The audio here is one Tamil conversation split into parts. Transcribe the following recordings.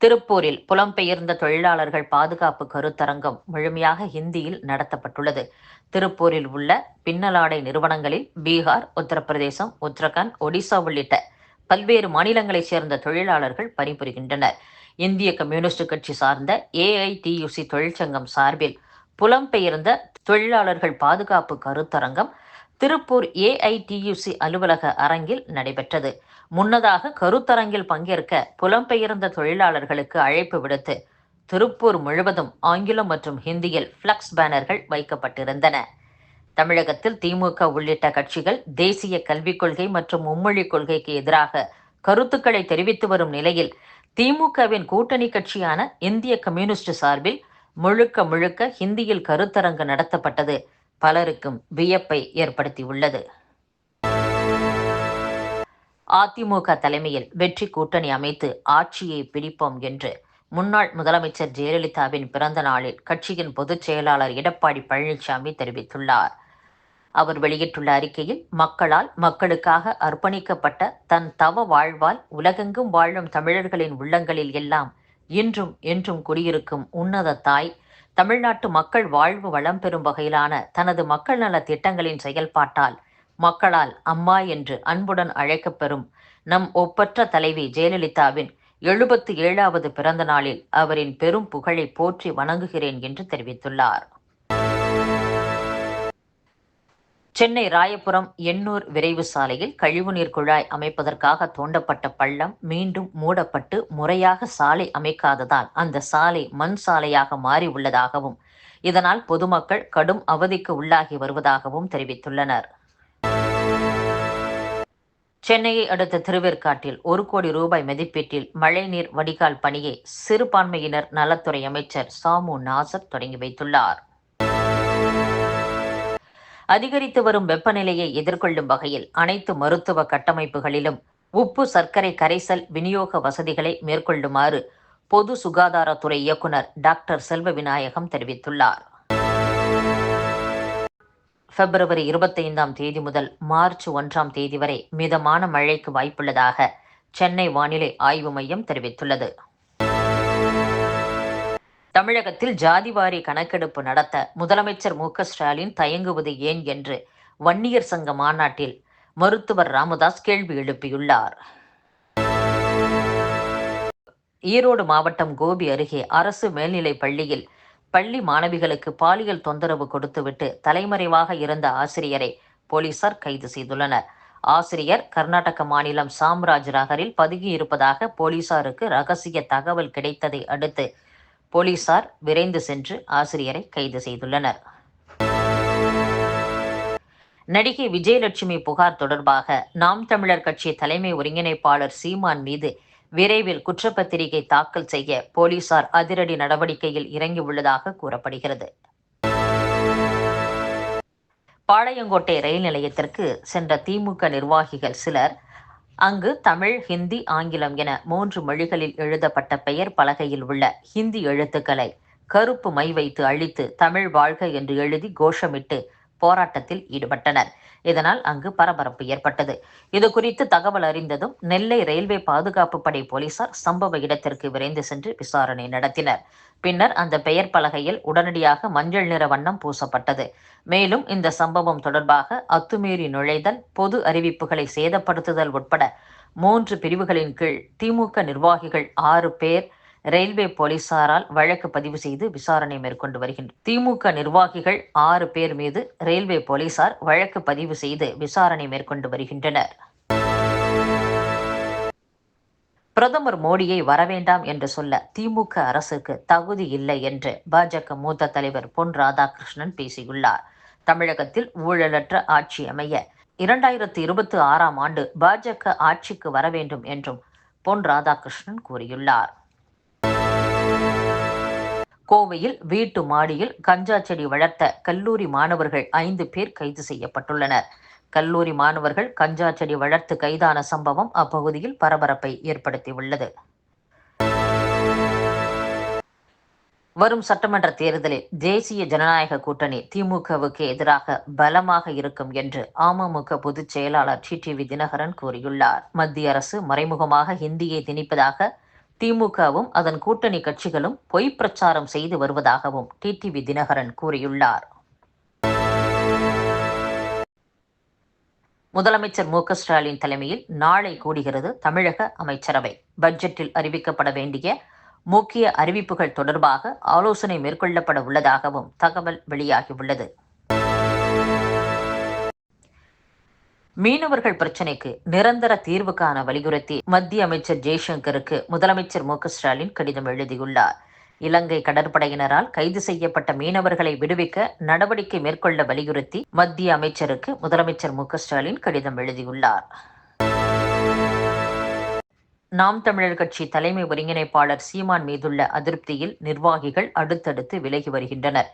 திருப்பூரில் புலம்பெயர்ந்த தொழிலாளர்கள் பாதுகாப்பு கருத்தரங்கம் முழுமையாக ஹிந்தியில் நடத்தப்பட்டுள்ளது. திருப்பூரில் உள்ள பின்னலாடை நிறுவனங்களில் பீகார் உத்தரப்பிரதேசம் உத்தரகாண்ட் ஒடிசா உள்ளிட்ட பல்வேறு மாநிலங்களைச் சேர்ந்த தொழிலாளர்கள் பணிபுரிகின்றனர். இந்திய கம்யூனிஸ்ட் கட்சி சார்ந்த ஏஐடியுசி தொழிற்சங்கம் சார்பில் புலம்பெயர்ந்த தொழிலாளர்கள் பாதுகாப்பு கருத்தரங்கம் திருப்பூர் ஏஐடியுசி அலுவலக அரங்கில் நடைபெற்றது. முன்னதாக கருத்தரங்கில் பங்கேற்க புலம்பெயர்ந்த தொழிலாளர்களுக்கு அழைப்பு விடுத்து திருப்பூர் முழுவதும் ஆங்கிலம் மற்றும் ஹிந்தியில் ஃப்ளக்ஸ் பேனர்கள் வைக்கப்பட்டிருந்தன. தமிழகத்தில் திமுக உள்ளிட்ட கட்சிகள் தேசிய கல்விக் கொள்கை மற்றும் மும்மொழிக் கொள்கைக்கு எதிராக கருத்துக்களை தெரிவித்து வரும் நிலையில் திமுகவின் கூட்டணி கட்சியான இந்திய கம்யூனிஸ்ட் சார்பில் முழுக்க முழுக்க ஹிந்தியில் கருத்தரங்கு நடத்தப்பட்டது. பலருக்கும் வியப்பை ஏற்படுத்தியுள்ளது. அதிமுக தலைமையில் வெற்றி கூட்டணி அமைத்து ஆட்சியை பிடிப்போம் என்று முன்னாள் முதலமைச்சர் ஜெயலலிதாவின் பிறந்த நாளில் கட்சியின் பொதுச் செயலாளர் எடப்பாடி பழனிசாமி தெரிவித்துள்ளார். அவர் வெளியிட்டுள்ள அறிக்கையில் மக்களால் மக்களுக்காக அர்ப்பணிக்கப்பட்ட தன் தவ வாழ்வால் உலகெங்கும் வாழும் தமிழர்களின் உள்ளங்களில் எல்லாம் இன்றும் என்றும் குடியிருக்கும் உன்னத தாய் தமிழ்நாட்டு மக்கள் வாழ்வு வளம் பெறும் வகையிலான தனது மக்கள் நல திட்டங்களின் செயல்பாட்டால் மக்களால் அம்மா என்று அன்புடன் அழைக்கப்பெறும் நம் ஒப்பற்ற தலைவி ஜெயலலிதாவின் எழுபத்து ஏழாவது பிறந்த நாளில் அவரின் பெரும் புகழை போற்றி வணங்குகிறேன் என்று தெரிவித்துள்ளார். சென்னை ராயபுரம் எண்ணூர் விரைவு சாலையில் கழிவுநீர் குழாய் அமைப்பதற்காக தோண்டப்பட்ட பள்ளம் மீண்டும் மூடப்பட்டு முறையாக சாலை அமைக்காததால் அந்த சாலை மண் சாலையாக மாறி உள்ளதாகவும் இதனால் பொதுமக்கள் கடும் அவதிக்கு உள்ளாகி வருவதாகவும் தெரிவித்துள்ளனர். சென்னையை அடுத்த திருவேற்காட்டில் ஒரு கோடி ரூபாய் மதிப்பீட்டில் மழைநீர் வடிகால் பணியை சிறுபான்மையினர் நலத்துறை அமைச்சர் சாமு நாசர் தொடங்கி வைத்துள்ளார். அதிகரித்து வரும் வெப்பநிலையை எதிர்கொள்ளும் வகையில் அனைத்து மருத்துவ கட்டமைப்புகளிலும் உப்பு சர்க்கரை கரைசல் விநியோக வசதிகளை மேற்கொள்ளுமாறு பொது சுகாதாரத்துறை இயக்குனர் டாக்டர் செல்வ விநாயகம் தெரிவித்துள்ளார். பிப்ரவரி இருபத்தைந்தாம் தேதி முதல் மார்ச் ஒன்றாம் தேதி வரை மிதமான மழைக்கு வாய்ப்புள்ளதாக சென்னை வானிலை ஆய்வு மையம் தெரிவித்துள்ளது. தமிழகத்தில் ஜாதிவாரி கணக்கெடுப்பு நடத்த முதலமைச்சர் மு ஸ்டாலின் தயங்குவது ஏன் என்று வன்னியர் சங்க மாநாட்டில் மருத்துவர் ராமதாஸ் கேள்வி எழுப்பியுள்ளார். ஈரோடு மாவட்டம் கோபி அருகே அரசு மேல்நிலைப் பள்ளியில் பள்ளி மாணவிகளுக்கு பாலியல் தொந்தரவு கொடுத்துவிட்டு தலைமறைவாக இருந்த ஆசிரியரை போலீசார் கைது செய்துள்ளனர். ஆசிரியர் கர்நாடக மாநிலம் சாம்ராஜ் நகரில் பதுகியிருப்பதாக போலீசாருக்கு ரகசிய தகவல் கிடைத்ததை அடுத்து போலீசார் விரைந்து சென்று ஆசிரியரை கைது செய்துள்ளனர். நடிகை விஜயலட்சுமி புகார் தொடர்பாக நாம் தமிழர் கட்சி தலைமை ஒருங்கிணைப்பாளர் சீமான் மீது விரைவில் குற்றப்பத்திரிகை தாக்கல் செய்ய போலீசார் அதிரடி நடவடிக்கையில் இறங்கியுள்ளதாக கூறப்படுகிறது. பாளையங்கோட்டை ரயில் நிலையத்திற்கு சென்ற திமுக நிர்வாகிகள் சிலர் அங்கு தமிழ் ஹிந்தி ஆங்கிலம் என மூன்று மொழிகளில் எழுதப்பட்ட பெயர் பலகையில் உள்ள ஹிந்தி எழுத்துக்களை கருப்பு மை வைத்து அழித்து தமிழ் வாழ்க என்று எழுதி கோஷமிட்டு போராட்டத்தில் ஈடுபட்டனர். இதனால் அங்கு பரபரப்பு ஏற்பட்டது. இது குறித்து தகவல் அறிந்ததும் நெல்லை ரயில்வே பாதுகாப்பு படை போலீசார் சம்பவ இடத்திற்கு விரைந்து சென்று விசாரணை நடத்தினர். பின்னர் அந்த பெயர் பலகையில் உடனடியாக மஞ்சள் நிற வண்ணம் பூசப்பட்டது. மேலும் இந்த சம்பவம் தொடர்பாக அத்துமீறி நுழைதல் பொது அறிவிப்புகளை சேதப்படுத்துதல் உட்பட மூன்று பிரிவுகளின் கீழ் திமுக நிர்வாகிகள் ஆறு பேர் ரயில்வே போலீசாரால் வழக்கு பதிவு செய்து விசாரணை மேற்கொண்டு வருகின்றனர் திமுக நிர்வாகிகள் ஆறு பேர் மீது ரயில்வே போலீசார் வழக்கு பதிவு செய்து விசாரணை மேற்கொண்டு வருகின்றனர். பிரதமர் மோடியை வரவேண்டாம் என்று சொல்ல திமுக அரசுக்கு தகுதி இல்லை என்று பாஜக மூத்த தலைவர் பொன் ராதாகிருஷ்ணன் பேசியுள்ளார். தமிழகத்தில் ஊழலற்ற ஆட்சி அமைய இரண்டாயிரத்தி இருபத்தி ஆறாம் ஆண்டு பாஜக ஆட்சிக்கு வர வேண்டும் என்றும் பொன் ராதாகிருஷ்ணன் கூறியுள்ளார். கோவையில் வீட்டு மாடியில் கஞ்சா செடி வளர்த்த கல்லூரி மாணவர்கள் ஐந்து பேர் கைது செய்யப்பட்டுள்ளனர். கல்லூரி மாணவர்கள் கஞ்சா செடி வளர்த்து கைதான சம்பவம் அப்பகுதியில் பரபரப்பை ஏற்படுத்தியுள்ளது. வரும் சட்டமன்ற தேர்தலில் தேசிய ஜனநாயக கூட்டணி திமுகவுக்கு எதிராக பலமாக இருக்கும் என்று அமமுக பொதுச் செயலாளர் டி. டிவி தினகரன் கூறியுள்ளார். மத்திய அரசு மறைமுகமாக ஹிந்தியை திணிப்பதாக திமுகவும் அதன் கூட்டணி கட்சிகளும் பொய் பிரச்சாரம் செய்து வருவதாகவும் டிடிவி தினகரன் கூறியுள்ளார். முதலமைச்சர் மு க ஸ்டாலின் தலைமையில் நாளை கூடுகிறது தமிழக அமைச்சரவை. பட்ஜெட்டில் அறிவிக்கப்பட வேண்டிய முக்கிய அறிவிப்புகள் தொடர்பாக ஆலோசனை மேற்கொள்ளப்பட உள்ளதாகவும் தகவல் வெளியாகியுள்ளது. மீனவர்கள் பிரச்சினைக்கு நிரந்தர தீர்வு காண வலியுறுத்தி மத்திய அமைச்சர் ஜெய்சங்கருக்கு முதலமைச்சர் மு ஸ்டாலின் கடிதம் எழுதியுள்ளார். இலங்கை கடற்படையினரால் கைது செய்யப்பட்ட மீனவர்களை விடுவிக்க நடவடிக்கை மேற்கொள்ள வலியுறுத்தி மத்திய அமைச்சருக்கு முதலமைச்சர் மு ஸ்டாலின் கடிதம் எழுதியுள்ளார். நாம் தமிழர் கட்சி தலைமை ஒருங்கிணைப்பாளர் சீமான் மீதுள்ள அதிருப்தியில் நிர்வாகிகள் அடுத்தடுத்து விலகி வருகின்றனர்.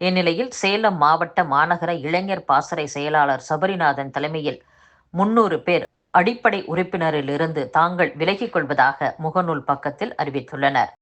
இந்நிலையில் சேலம் மாவட்ட மாநகர இளைஞர் பாசறை செயலாளர் சபரிநாதன் தலைமையில் முன்னூறு பேர் அடிப்படை உறுப்பினரிலிருந்து தாங்கள் விலகிக் கொள்வதாக முகநூல் பக்கத்தில் அறிவித்துள்ளனர்.